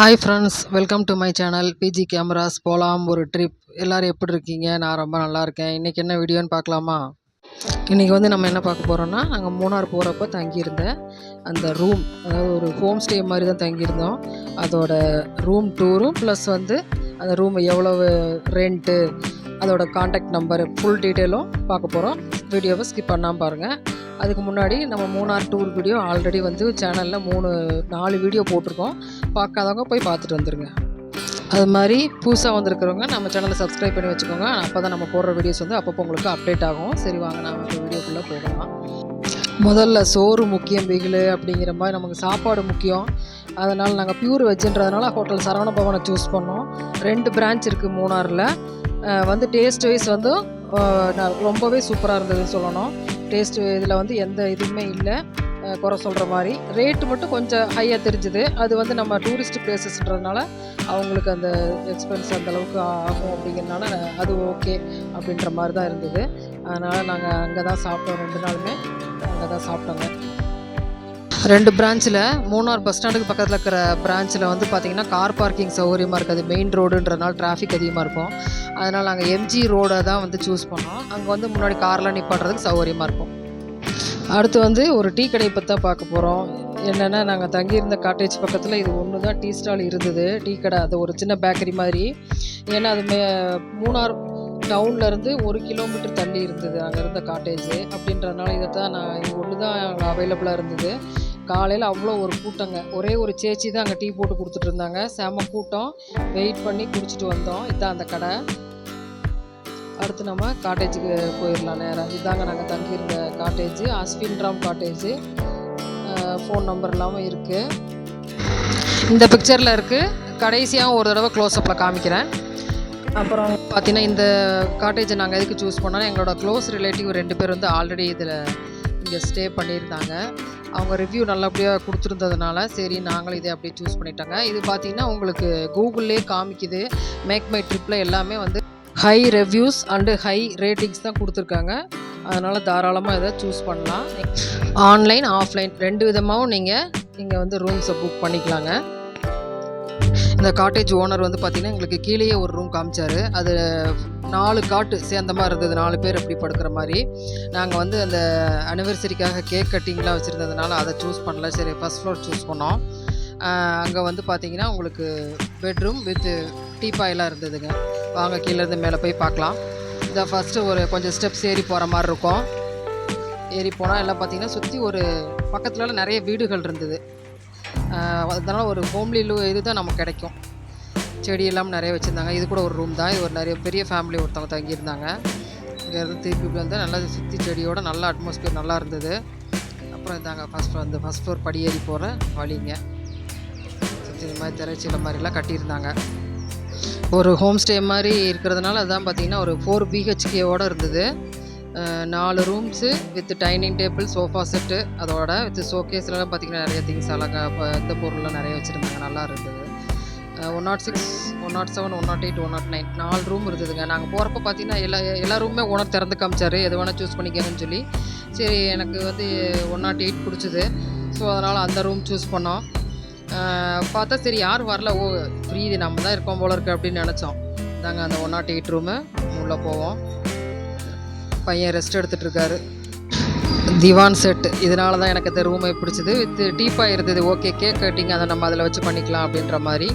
Hi friends welcome to my channel PG cameras போகலாம் ஒரு trip எல்லோரும் எப்படி இருக்கீங்க? நான் ரொம்ப நல்லா இருக்கேன். இன்றைக்கி என்ன வீடியோன்னு பார்க்கலாமா? இன்றைக்கி வந்து நம்ம என்ன பார்க்க போகிறோன்னா நாங்கள் மூணார் போகிறப்ப தங்கியிருந்தேன் அந்த ரூம் அதாவது ஒரு ஹோம் ஸ்டே மாதிரி தான் தங்கியிருந்தோம். அதோட ரூம் டூரும் ப்ளஸ் வந்து அந்த ரூம் எவ்வளவு ரெண்ட்டு அதோட காண்டாக்ட் நம்பர் ஃபுல் டீட்டெயிலும் பார்க்க போகிறோம் வீடியோவை ஸ்கிப் பண்ணாமல் பாருங்கள் அதுக்கு முன்னாடி நம்ம மூணார் டூர் வீடியோ ஆல்ரெடி வந்து சேனலில் மூணு நாலு வீடியோ போட்டிருக்கோம். பார்க்காதவங்க போய் பார்த்துட்டு வந்துடுங்க அது மாதிரி புதுசாக வந்திருக்கிறவங்க நம்ம சேனலை சப்ஸ்கிரைப் பண்ணி வச்சுக்கோங்க. அப்போ தான் நம்ம போடுற வீடியோஸ் வந்து அப்பப்போ உங்களுக்கு அப்டேட் ஆகும். சரி வாங்க நான் இப்போ வீடியோக்குள்ளே போகலாம். முதல்ல சோறு முக்கியம் வெயில் அப்படிங்கிற மாதிரி நமக்கு சாப்பாடு முக்கியம். அதனால் நாங்கள் பியூர் வெஜ்ஜுன்றதுனால ஹோட்டல் சரவண பவனை சூஸ் பண்ணோம். ரெண்டு பிரான்ச் இருக்குது மூணாரில். வந்து டேஸ்ட் வைஸ் வந்து நான் ரொம்பவே சூப்பராக இருந்ததுன்னு சொல்லணும். டேஸ்ட்டு இதில் வந்து எந்த இதுவுமே இல்லை. குறை சொல்கிற மாதிரி. ரேட்டு மட்டும் கொஞ்சம் ஹையாக தெரிஞ்சுது. அது வந்து நம்ம டூரிஸ்ட் பிளேசஸ்ன்றதுனால அவங்களுக்கு அந்த எக்ஸ்பென்ஸ் அந்தளவுக்கு ஆகும் அப்படிங்கிறனால அது ஓகே அப்படின்ற மாதிரி தான் இருந்தது. அதனால் நாங்கள் அங்கே தான் சாப்பிட்டோம் ரெண்டு நாளுமே. அங்கே தான் சாப்பிட்டோங்க. ரெண்டு பிரான்ச்சில் மூணார் பஸ் ஸ்டாண்டுக்கு பக்கத்தில் இருக்கிற பிரான்ச்சில் வந்து பார்த்திங்கன்னா கார் பார்க்கிங் சௌகரியமாக இருக்காது. மெயின் ரோடுன்றனால டிராஃபிக் அதிகமாக இருக்கும். அதனால் நாங்கள் எம்ஜி ரோடை தான் வந்து சூஸ் பண்ணோம். அங்கே வந்து முன்னாடி கார்லாம் நிப்பாட்டுறதுக்கு சௌகரியமாக இருக்கும். அடுத்து வந்து ஒரு டீ கடையை பற்றி தான் பார்க்க போகிறோம் என்னென்னா நாங்கள் தங்கியிருந்த காட்டேஜ் பக்கத்தில் இது ஒன்று தான் டீ ஸ்டால் இருந்தது. டீ கடை அது ஒரு சின்ன பேக்கரி மாதிரி. ஏன்னா அது மே மூணார் டவுன்லேருந்து ஒரு கிலோமீட்டர் தள்ளி இருந்தது அங்கே இருந்த காட்டேஜ் அப்படின்றதுனால இதை தான் நான் இது ஒன்று தான் அவைலபிளாக இருந்தது. காலையில் அவ்வளோ ஒரு கூட்டங்க. ஒரே ஒரு சேச்சி தான் அங்கே டீ போட்டு கொடுத்துட்டு இருந்தாங்க. செம கூட்டம். வெயிட் பண்ணி குடிச்சிட்டு வந்தோம். இதுதான் அந்த கடை. அடுத்து நம்ம காட்டேஜுக்கு போயிடலாம் நேரம் இதாங்க நாங்கள் தங்கியிருந்த cottage. Ashwinram cottage. Phone number இல்லாமல் இருக்குது இந்த பிக்சரில் இருக்குது கடைசியாக ஒரு தடவை க்ளோஸ்அப்பில் காமிக்கிறேன். அப்புறம் பார்த்தீங்கன்னா இந்த காட்டேஜை நாங்கள் எதுக்கு சூஸ் பண்ணோன்னா எங்களோட க்ளோஸ் ரிலேட்டிவ் ரெண்டு பேர் வந்து ஆல்ரெடி இதில் இங்கே ஸ்டே பண்ணியிருந்தாங்க. அவங்க ரிவ்யூ நல்லபடியாக கொடுத்துருந்ததுனால சரி நாங்களும் இதை அப்படியே சூஸ் பண்ணிட்டோங்க. இது பார்த்தீங்கன்னா உங்களுக்கு கூகுள்லே காமிக்குது. மேக் மை ட்ரிப்பில் எல்லாமே வந்து high reviews and high ratings தான் கொடுத்துருக்காங்க. அதனால் தாராளமாக இதை சூஸ் பண்ணலாம். ஆன்லைன் ஆஃப்லைன் ரெண்டு விதமாகவும் நீங்கள் இங்கே வந்து ரூம்ஸை புக் பண்ணிக்கலாங்க. இந்த காட்டேஜ் ஓனர் வந்து பார்த்திங்கன்னா எங்களுக்கு கீழேயே ஒரு ரூம் காமிச்சாரு. அது நாலு காட்டு சேர்ந்த மாதிரி இருந்தது. நாலு பேர் அப்படி படுக்கிற மாதிரி. நாங்கள் வந்து அந்த அனிவர்சரிக்காக கேக் கட்டிங்லாம் வச்சுருந்ததுனால அதை சூஸ் பண்ணல. சரி ஃபஸ்ட் ஃப்ளோர் சூஸ் பண்ணோம். அங்கே வந்து பார்த்தீங்கன்னா உங்களுக்கு பெட்ரூம் வித் டீப்பாயெல்லாம் இருந்ததுங்க. வாங்க கீழேருந்து மேலே போய் பார்க்கலாம். இதை ஃபஸ்ட்டு ஒரு கொஞ்சம் ஸ்டெப்ஸ் ஏறி போகிற மாதிரி இருக்கும். ஏறி போனால் எல்லாம் பார்த்தீங்கன்னா சுற்றி ஒரு பக்கத்துலலாம் நிறைய வீடுகள் இருந்தது. அதனால் ஒரு ஹோம்லி லூ இது தான் நமக்கு கிடைக்கும். செடி எல்லாம் நிறைய வச்சுருந்தாங்க. இது கூட ஒரு ரூம் தான். இது ஒரு நிறைய பெரிய ஃபேமிலி ஒருத்தவங்க தங்கியிருந்தாங்க. இங்கேருந்து திருப்பி இப்படி வந்து நல்லா சுற்றி செடியோட நல்ல அட்மாஸ்பியர் நல்லா இருந்தது. அப்புறம் இதாங்க ஃபஸ்ட் வந்து ஃபஸ்ட் ஃப்ளோர் படியேறி போகிற வழிங்க சுற்றி இந்த மாதிரி திரைச்சீலை மாதிரிலாம் கட்டியிருந்தாங்க. ஒரு ஹோம் ஸ்டே மாதிரி இருக்கிறதுனால அதான் பார்த்தீங்கன்னா ஒரு ஃபோர் பிஹெச்கேவோடு இருந்தது. நாலு rooms with dining table sofa set அதோட வித் ஷோகேஸ்லாம் பார்த்தீங்கன்னா நிறைய திங்ஸ் அழகாக இப்போ இந்த பொருள்லாம் நிறைய வச்சுருந்தாங்க. நல்லா இருந்தது. One nought six one nought seven one nought eight one nought nine நாலு ரூம் இருந்ததுங்க. நாங்கள் போகிறப்ப பார்த்தீங்கன்னா எல்லா எல்லா ரூமுமே ஓனர் திறந்து காமிச்சாரு. எது வேணால் சூஸ் பண்ணிக்கங்கன்னு சொல்லி. சரி எனக்கு வந்து ஒன் நாட் எயிட் பிடிச்சிது. ஸோ அதனால் அந்த ரூம் சூஸ் பண்ணோம். பார்த்தா சரி யார் வரல. ஓ ஃப்ரீ இது நம்ம தான் இருக்கோம் போல இருக்கு அப்படின்னு நினச்சோம். நாங்கள் அந்த ஒன் நாட் எயிட் ரூமு உள்ளே போவோம். பையன் ரெஸ்ட் எடுத்துகிட்ருக்காரு திவான் செட் இதனால தான் எனக்கு இந்த ரூமே பிடிச்சது. வித் டீப்பாக இருந்தது. ஓகே கேக் கட்டிங் அதை நம்ம அதில் வச்சு பண்ணிக்கலாம் அப்படின்ற மாதிரி.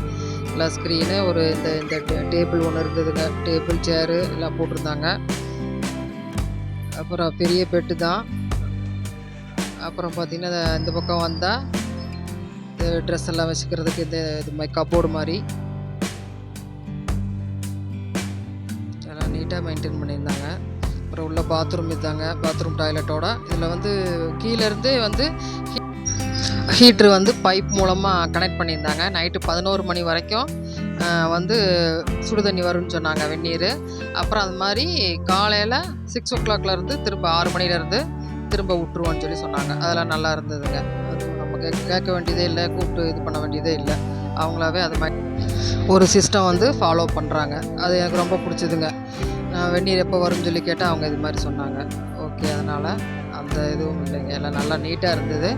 எல்லாம் ஸ்க்ரீனு ஒரு இந்த இந்த டேபிள் ஒன்று இருந்ததுங்க. டேபிள் சேரு எல்லாம் போட்டிருந்தாங்க. அப்புறம் பெரிய பெட்டு தான். அப்புறம் பார்த்திங்கன்னா இந்த பக்கம் வந்தால் இந்த ட்ரெஸ் எல்லாம் வச்சுக்கிறதுக்கு இந்த இது மாதிரி கப்போர்டு மாதிரி. எல்லாம் நீட்டாக மெயின்டைன் பண்ணியிருந்தாங்க. அப்புறம் உள்ள பாத்ரூம் இதாங்க பாத்ரூம் டாய்லெட்டோட இதில் வந்து கீழேருந்தே வந்து ஹீட்ரு வந்து பைப் மூலமாக கனெக்ட் பண்ணியிருந்தாங்க. நைட்டு பதினோரு மணி வரைக்கும் வந்து சுடு தண்ணி வரும்னு சொன்னாங்க வெந்நீர். அப்புறம் அது மாதிரி காலையில் சிக்ஸ் ஓ கிளாக்லேருந்து திரும்ப ஆறு மணிலேருந்து திரும்ப விட்டுருவோன்னு சொல்லி சொன்னாங்க. அதெல்லாம் நல்லா இருந்ததுங்க. அது நம்ம கே கேட்க வேண்டியதே இல்லை கூப்பிட்டு இது பண்ண வேண்டியதே இல்லை. அவங்களாவே அது மாதிரி ஒரு சிஸ்டம் வந்து ஃபாலோ பண்ணுறாங்க அது எனக்கு ரொம்ப பிடிச்சதுங்க. வெந்நீர் எப்போ வரும்னு சொல்லி கேட்டால் அவங்க இது மாதிரி சொன்னாங்க. ஓகே அதனால் அந்த இதுவும் இல்லைங்க. எல்லாம் நல்லா நீட்டாக இருந்தது.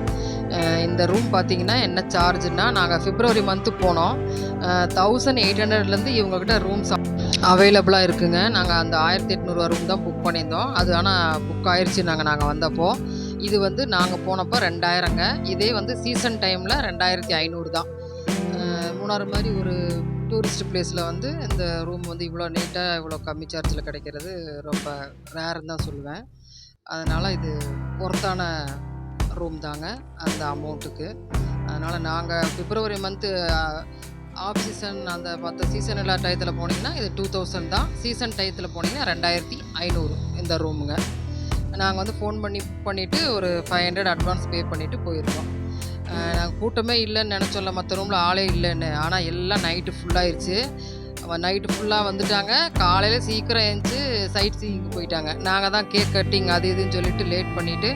இந்த ரூம் பார்த்தீங்கன்னா என்ன சார்ஜுன்னா நாங்கள் ஃபிப்ரவரி மந்த்து போனோம். தௌசண்ட் எயிட் ஹண்ட்ரட்லேருந்து இவங்கக்கிட்ட ரூம்ஸ் அவைலபிளாக இருக்குங்க. நாங்கள் அந்த ஆயிரத்தி எட்நூறுவா ரூம் தான் புக் பண்ணியிருந்தோம். அது ஆனால் புக் ஆயிடுச்சு நாங்கள் நாங்கள் வந்தப்போ. இது வந்து நாங்கள் போனப்போ ரெண்டாயிரங்க. இதே வந்து சீசன் டைமில் ரெண்டாயிரத்தி ஐநூறு தான். மூணாறு மாதிரி ஒரு டூரிஸ்ட் பிளேஸில் வந்து இந்த ரூம் வந்து இவ்வளோ நீட்டாக இவ்வளோ கம்மி சார்ஜில் கிடைக்கிறது ரொம்ப ரேர்னு தான் சொல்லுவேன். அதனால் இது ஒர்த்தான ரூம் தாங்க அந்த அமௌண்ட்டுக்கு அதனால் நாங்கள் பிப்ரவரி மந்த்து ஆஃப் சீசன் அந்த மற்ற சீசன் எல்லா டயத்தில் போனீங்கன்னா இது டூ தௌசண்ட் தான். சீசன் டயத்தில் போனீங்கன்னா ரெண்டாயிரத்தி ஐநூறு இந்த ரூமுங்க நாங்கள் வந்து ஃபோன் பண்ணி புக் பண்ணிவிட்டு ஒரு ஃபைவ் ஹண்ட்ரட் அட்வான்ஸ் பே பண்ணிவிட்டு போயிருக்கோம். நாங்கள் கூட்டமே இல்லைன்னு நினச்சோம்ல மற்ற ரூமில் ஆளே இல்லைன்னு. ஆனால் எல்லாம் நைட்டு ஃபுல்லாகிருச்சு நைட்டு ஃபுல்லாக வந்துட்டாங்க. காலையில் சீக்கிரம் எழுந்துச்சு சைட் சீக்கு போயிட்டாங்க. நாங்கள் தான் கேக் கட்டிங் அது இதுன்னு சொல்லிட்டு லேட் பண்ணிவிட்டு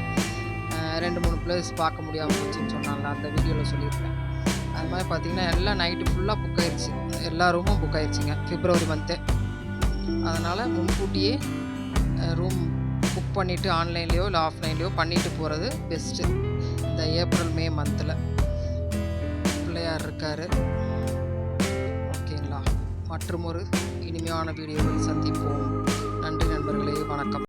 ரெண்டு மூணு பிளேஸ் பார்க்க முடியாமல் போச்சுன்னு சொன்னாங்க. அந்த வீடியோவில் சொல்லியிருக்கேன். அது மாதிரி பார்த்திங்கன்னா எல்லாம் நைட்டு ஃபுல்லாக புக் ஆயிடுச்சு எல்லா ரூமும் புக் ஆயிடுச்சுங்க பிப்ரவரி மந்த்து அதனால் முன்கூட்டியே ரூம் புக் பண்ணிவிட்டு ஆன்லைன்லேயோ இல்லை ஆஃப்லைன்லேயோ பண்ணிவிட்டு போகிறது பெஸ்ட்டு இந்த ஏப்ரல் மே மந்தில் பிள்ளையார் இருக்கார். ஓகேங்களா? மற்றும் ஒரு இனிமையான வீடியோவில் சந்திப்போம். நன்றி நண்பர்களே வணக்கம்.